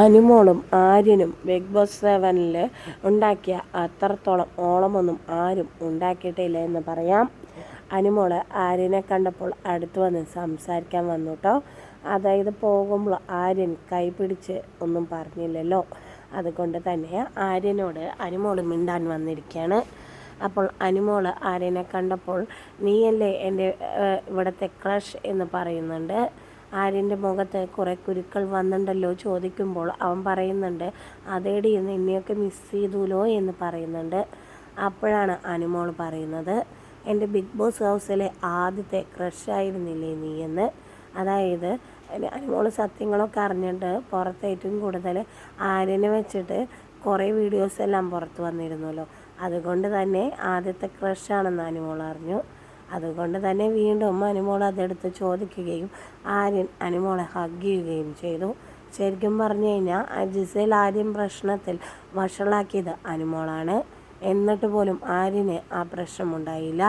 അനുമോളും ആര്യനും big boss സെവനിൽ ഉണ്ടാക്കിയ അത്രത്തോളം ഓളമൊന്നും ആരും ഉണ്ടാക്കിയിട്ടില്ല എന്ന് പറയാം. അനുമോൾ ആര്യനെ കണ്ടപ്പോൾ അടുത്ത് വന്ന് സംസാരിക്കാൻ വന്നു കേട്ടോ അതായത് പോകുമ്പോൾ ആര്യൻ കൈ പിടിച്ച് ഒന്നും പറഞ്ഞില്ലല്ലോ. അതുകൊണ്ട് തന്നെ ആര്യനോട് അനുമോൾ മിണ്ടാൻ വന്നിരിക്കുകയാണ് അപ്പോൾ അനുമോൾ ആര്യനെ കണ്ടപ്പോൾ നീയല്ലേ എന്റെ ഇവിടുത്തെ ക്രഷ് എന്ന് പറയുന്നുണ്ട്. ആര്യന്റെ മുഖത്ത് കുറേ കുരുക്കൾ വന്നിട്ടുണ്ടല്ലോ ചോദിക്കുമ്പോൾ അവൻ പറയുന്നുണ്ട് അതേടി നിന്നെയൊക്കെ മിസ് ചെയ്തുല്ലോ എന്ന് പറയുന്നുണ്ട്. അപ്പോഴാണ് അനുമോൾ പറയുന്നത് എന്റെ ബിഗ് ബോസ് ഹൗസിലെ ആദ്യത്തെ ക്രഷായിരുന്നില്ലേ നീ എന്ന്? അതായത് അനുമോൾ സത്യങ്ങളൊക്കെ അറിഞ്ഞിട്ട് പുറത്ത് ഏറ്റവും കൂടുതൽ ആര്യനെ വെച്ചിട്ട് കുറേ വീഡിയോസ് എല്ലാം പുറത്ത് വന്നിരുന്നല്ലോ. അതുകൊണ്ട് തന്നെ ആദ്യത്തെ ക്രഷാണെന്ന് അനുമോൾ അറിഞ്ഞു. അതുകൊണ്ട് തന്നെ വീണ്ടും അനുമോൾ അതെടുത്ത് ചോദിക്കുകയും ആര്യൻ അനുമോളെ ഹഗ് ചെയ്യുകയും ചെയ്തു. ശരിക്കും പറഞ്ഞു കഴിഞ്ഞാൽ ജിസേൽ ആദ്യം പ്രശ്നത്തിൽ വഷളാക്കിയത് അനുമോളാണ്. എന്നിട്ട് പോലും ആര്യന് ആ പ്രശ്നമുണ്ടായില്ല.